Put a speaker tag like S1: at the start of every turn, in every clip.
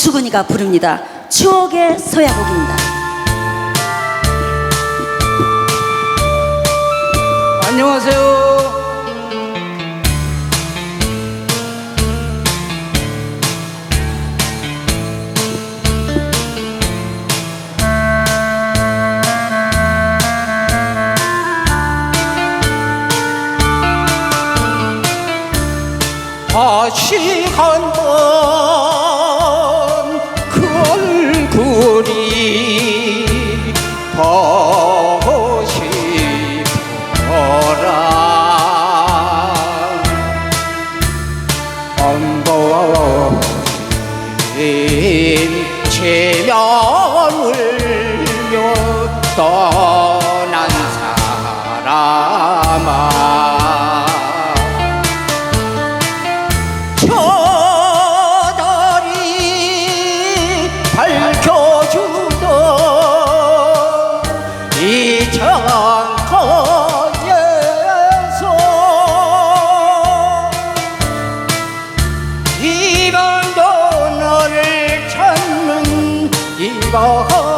S1: 수근이가 부릅니다. 추억의 서야곡입니다.
S2: 안녕하세요. 다시 한번 保护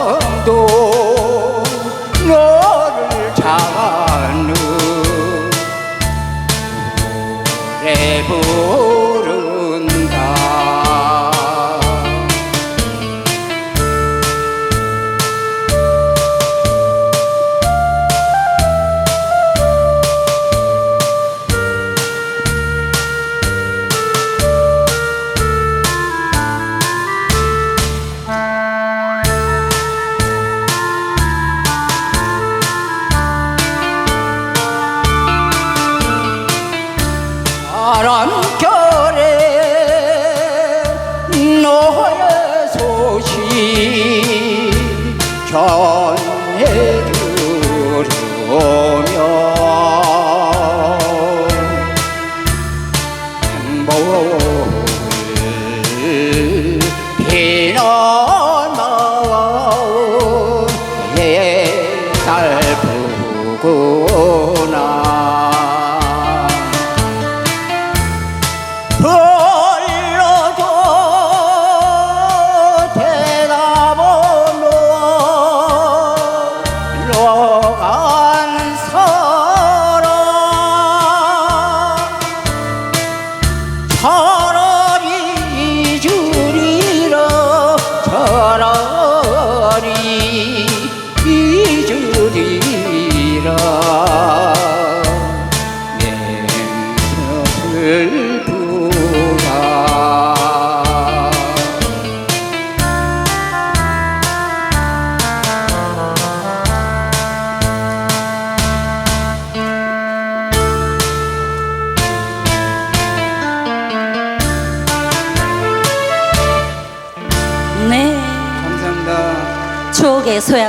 S2: 전해 주려면 행복을 잊으리라. 내
S1: 곁을 속에 서야